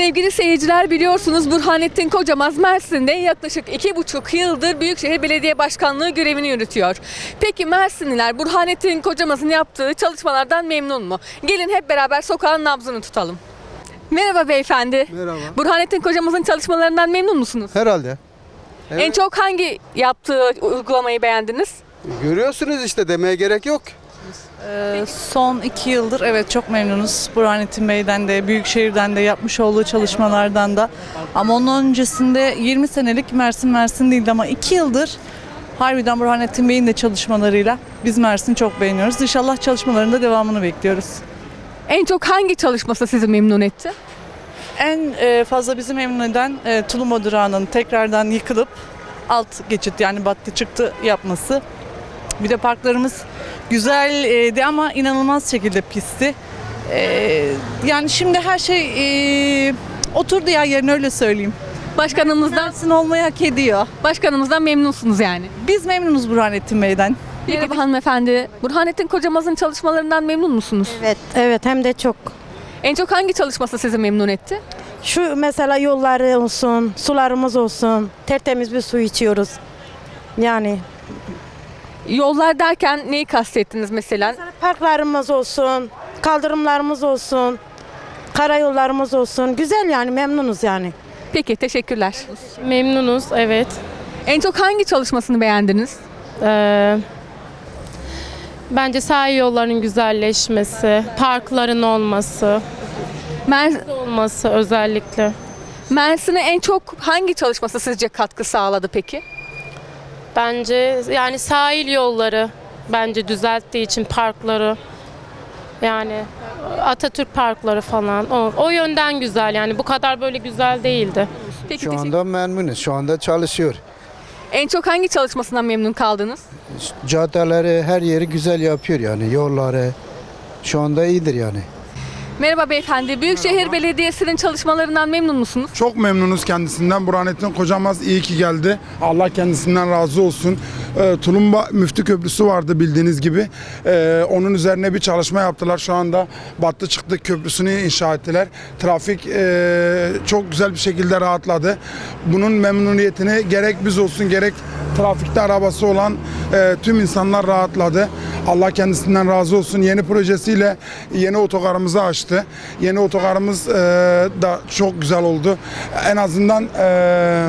Sevgili seyirciler biliyorsunuz Burhanettin Kocamaz Mersin'de yaklaşık iki buçuk yıldır Büyükşehir Belediye Başkanlığı görevini yürütüyor. Peki Mersinliler Burhanettin Kocamaz'ın yaptığı çalışmalardan memnun mu? Gelin hep beraber sokağın nabzını tutalım. Merhaba beyefendi. Merhaba. Burhanettin Kocamaz'ın çalışmalarından memnun musunuz? Herhalde. Evet. En çok hangi yaptığı uygulamayı beğendiniz? Görüyorsunuz işte demeye gerek yok. Ee, Son iki yıldır evet çok memnunuz. Burhanettin Bey'den de, Büyükşehir'den de yapmış olduğu çalışmalardan da. Ama onun öncesinde 20 senelik Mersin Mersin değildi ama iki yıldır harbiden Burhanettin Bey'in de çalışmalarıyla biz Mersin'i çok beğeniyoruz. İnşallah çalışmalarında devamını bekliyoruz. En çok hangi çalışması sizi memnun etti? En e, fazla bizi memnun eden e, durağının tekrardan yıkılıp alt geçit yani battı çıktı yapması. Bir de parklarımız güzeldi ama inanılmaz şekilde pisti. E, yani şimdi her şey e, oturdu ya yerine öyle söyleyeyim. Başkanımızdan Mersin olmayı hak ediyor. başkanımızdan memnunsunuz yani. Biz memnunuz Burhanettin Bey'den. Merhaba hanımefendi. Burhanettin Kocamaz'ın çalışmalarından memnun musunuz? Evet, evet hem de çok. En çok hangi çalışması sizi memnun etti? Şu mesela yolları olsun, sularımız olsun, tertemiz bir su içiyoruz. Yani Yollar derken neyi kastettiniz mesela? parklarımız olsun, kaldırımlarımız olsun, karayollarımız olsun. Güzel yani memnunuz yani. Peki teşekkürler. Memnunuz, evet. En çok hangi çalışmasını beğendiniz? Ee, bence sahil yollarının güzelleşmesi, parkların olması, Mer- olması özellikle. Mersin'e en çok hangi çalışması sizce katkı sağladı peki? Bence yani sahil yolları bence düzelttiği için parkları yani Atatürk parkları falan o, o yönden güzel yani bu kadar böyle güzel değildi. Peki Şu teşekkür- anda memnunuz. Şu anda çalışıyor. En çok hangi çalışmasından memnun kaldınız? Caddeleri, her yeri güzel yapıyor yani. Yolları şu anda iyidir yani. Merhaba beyefendi. Büyükşehir Belediyesi'nin çalışmalarından memnun musunuz? Çok memnunuz kendisinden. Burhanettin Kocamaz iyi ki geldi. Allah kendisinden razı olsun. Ee, Tulumba Müftü Köprüsü vardı bildiğiniz gibi. Ee, onun üzerine bir çalışma yaptılar. Şu anda Battı Çıktı Köprüsü'nü inşa ettiler. Trafik e, çok güzel bir şekilde rahatladı. Bunun memnuniyetini gerek biz olsun gerek trafikte arabası olan e, tüm insanlar rahatladı. Allah kendisinden razı olsun. Yeni projesiyle yeni otogarımızı açtı. Yeni otogarımız e, da çok güzel oldu. En azından e,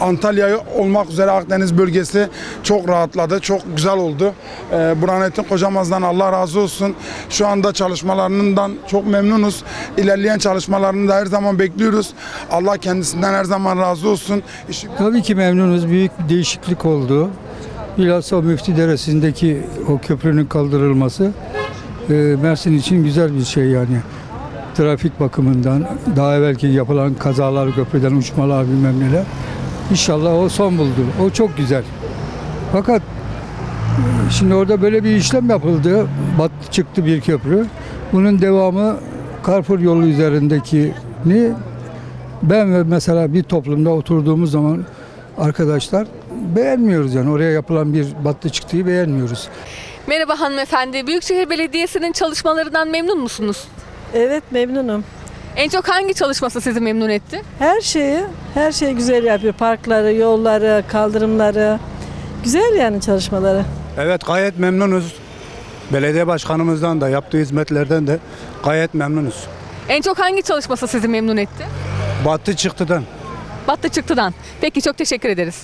Antalya olmak üzere Akdeniz bölgesi çok rahatladı. Çok güzel oldu. E, Burhanettin Kocamaz'dan Allah razı olsun. Şu anda çalışmalarından çok memnunuz. İlerleyen çalışmalarını da her zaman bekliyoruz. Allah kendisinden her zaman razı olsun. İşi- Tabii ki memnunuz. Büyük bir değişiklik oldu. Bilhassa o Müftü Deresi'ndeki o köprünün kaldırılması e, Mersin için güzel bir şey yani. Trafik bakımından, daha evvelki yapılan kazalar, köprüden uçmalar bilmem neler. İnşallah o son buldu. O çok güzel. Fakat e, şimdi orada böyle bir işlem yapıldı. Battı çıktı bir köprü. Bunun devamı Carrefour yolu üzerindekini ben ve mesela bir toplumda oturduğumuz zaman arkadaşlar beğenmiyoruz yani oraya yapılan bir battı çıktıyı beğenmiyoruz. Merhaba hanımefendi. Büyükşehir Belediyesi'nin çalışmalarından memnun musunuz? Evet memnunum. En çok hangi çalışması sizi memnun etti? Her şeyi, her şeyi güzel yapıyor. Parkları, yolları, kaldırımları. Güzel yani çalışmaları. Evet gayet memnunuz. Belediye başkanımızdan da yaptığı hizmetlerden de gayet memnunuz. En çok hangi çalışması sizi memnun etti? Battı çıktıdan. Battı çıktıdan. Peki çok teşekkür ederiz.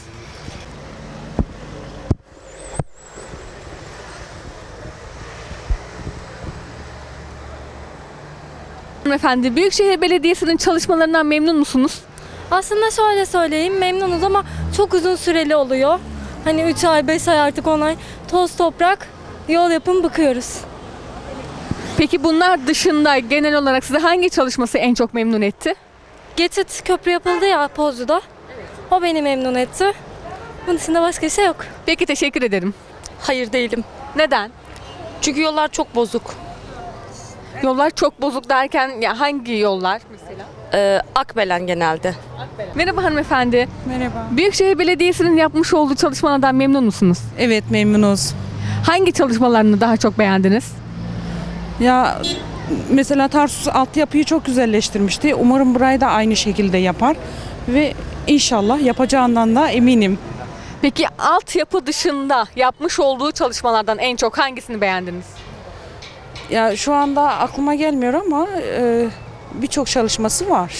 Hanımefendi, Büyükşehir Belediyesi'nin çalışmalarından memnun musunuz? Aslında şöyle söyleyeyim memnunuz ama çok uzun süreli oluyor. Hani 3 ay 5 ay artık 10 ay toz toprak yol yapın bıkıyoruz. Peki bunlar dışında genel olarak size hangi çalışması en çok memnun etti? Geçit köprü yapıldı ya Pozlu'da. O beni memnun etti. Bunun dışında başka bir şey yok. Peki teşekkür ederim. Hayır değilim. Neden? Çünkü yollar çok bozuk. Yollar çok bozuk derken ya hangi yollar mesela? Ee, Akbelen genelde. Merhaba hanımefendi. Merhaba. Büyükşehir Belediyesi'nin yapmış olduğu çalışmalardan memnun musunuz? Evet memnunuz. Hangi çalışmalarını daha çok beğendiniz? Ya mesela Tarsus altyapıyı çok güzelleştirmişti. Umarım burayı da aynı şekilde yapar ve inşallah yapacağından da eminim. Peki altyapı dışında yapmış olduğu çalışmalardan en çok hangisini beğendiniz? Ya şu anda aklıma gelmiyor ama e, birçok çalışması var.